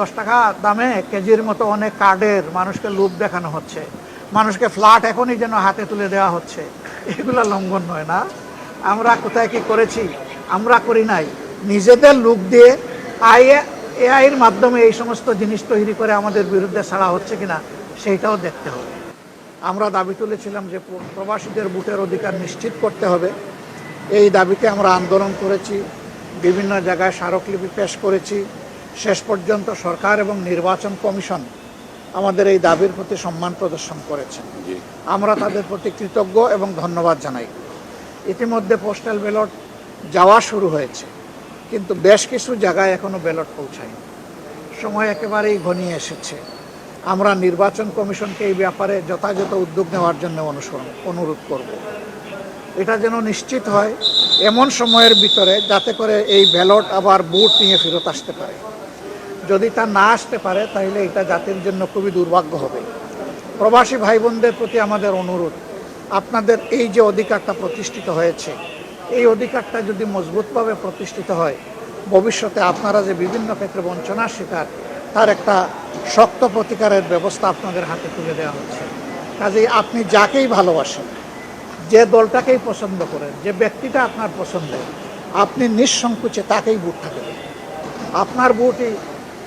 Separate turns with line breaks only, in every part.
দশ টাকা দামে কেজির মতো অনেক কার্ডের মানুষকে লুপ দেখানো হচ্ছে। মানুষকে ফ্ল্যাট এখনই যেন হাতে তুলে দেওয়া হচ্ছে। এগুলো লঙ্ঘন নয় না। আমরা কোথায় কি করেছি? আমরা করি নাই। নিজেদের লোক দিয়ে আইএ এআইয়ের মাধ্যমে এই সমস্ত জিনিস তৈরি করে আমাদের বিরুদ্ধে ছাড়া হচ্ছে কিনা, সেইটাও দেখতে হবে। আমরা দাবি তুলেছিলাম যে প্রবাসীদের ভোটের অধিকার নিশ্চিত করতে হবে। এই দাবিতে আমরা আন্দোলন করেছি, বিভিন্ন জায়গায় স্মারকলিপি পেশ করেছি। শেষ পর্যন্ত সরকার এবং নির্বাচন কমিশন আমাদের এই দাবির প্রতি সম্মান প্রদর্শন করেছে। আমরা তাদের প্রতি কৃতজ্ঞ এবং ধন্যবাদ জানাই। ইতিমধ্যে পোস্টাল ব্যালট যাওয়া শুরু হয়েছে কিন্তু বেশ কিছু জায়গায় এখনও ব্যালট পৌঁছায়নি। সময় একেবারেই ঘনিয়ে এসেছে। আমরা নির্বাচন কমিশনকে এই ব্যাপারে যথাযথ উদ্যোগ নেওয়ার জন্য অনুসরণ অনুরোধ করব। এটা যেন নিশ্চিত হয় এমন সময়ের ভিতরে যাতে করে এই ব্যালট আবার বুট নিয়ে ফেরত আসতে পারে। যদি তা না আসতে পারে, তাহলে এটা জাতির জন্য খুবই দুর্ভাগ্য হবে। প্রবাসী ভাই বোনদের প্রতি আমাদের অনুরোধ, আপনাদের এই যে অধিকারটা প্রতিষ্ঠিত হয়েছে, এই অধিকারটা যদি মজবুতভাবে প্রতিষ্ঠিত হয়, ভবিষ্যতে আপনারা যে বিভিন্ন ক্ষেত্রে বঞ্চনার শিকার তার একটা শক্ত প্রতিকারের ব্যবস্থা আপনাদের হাতে তুলে দেওয়া হচ্ছে। কাজেই আপনি যাকেই ভালোবাসেন, যে দলটাকেই পছন্দ করেন, যে ব্যক্তিটা আপনার পছন্দের, আপনি নিঃসংকোচে তাকেই ভোটটা দেবেন আপনার ভোটই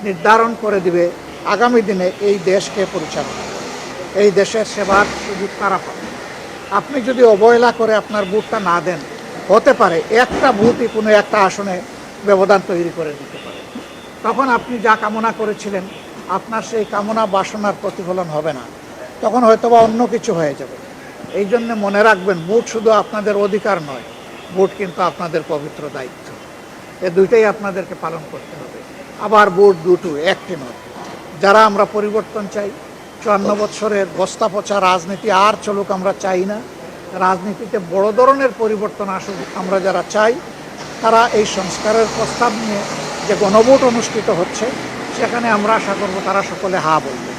নির্ধারণ করে দিবে আগামী দিনে এই দেশকে পরিচালনা এই দেশের সেবার সুযোগ তারা পাবে? আপনি যদি অবহেলা করে আপনার ভোটটা না দেন, হতে পারে একটা ভোটই কোনো একটা আসনে ব্যবধান তৈরি করে দিতে পারে। তখন আপনি যা কামনা করেছিলেন, আপনার সেই কামনা বাসনার প্রতিফলন হবে না। তখন হয়তোবা অন্য কিছু হয়ে যাবে। এই জন্য মনে রাখবেন, ভোট শুধু আপনাদের অধিকার নয়, ভোট কিন্তু আপনাদের পবিত্র দায়িত্ব। এ দুইটাই আপনাদেরকে পালন করতে হবে। আবার ভোট দুটো, একটি নয়। যারা আমরা পরিবর্তন চাই, চুয়ান্ন বছরের বস্তা পচা রাজনীতি আর চলুক আমরা চাই না। রাজনীতিতে বড় ধরনের পরিবর্তন আসুক আমরা যারা চাই, তারা এই সংস্কারের প্রস্তাব নিয়ে যে গণভোট অনুষ্ঠিত হচ্ছে, সেখানে আমরা আশা করব তারা সকলে হা বলবে।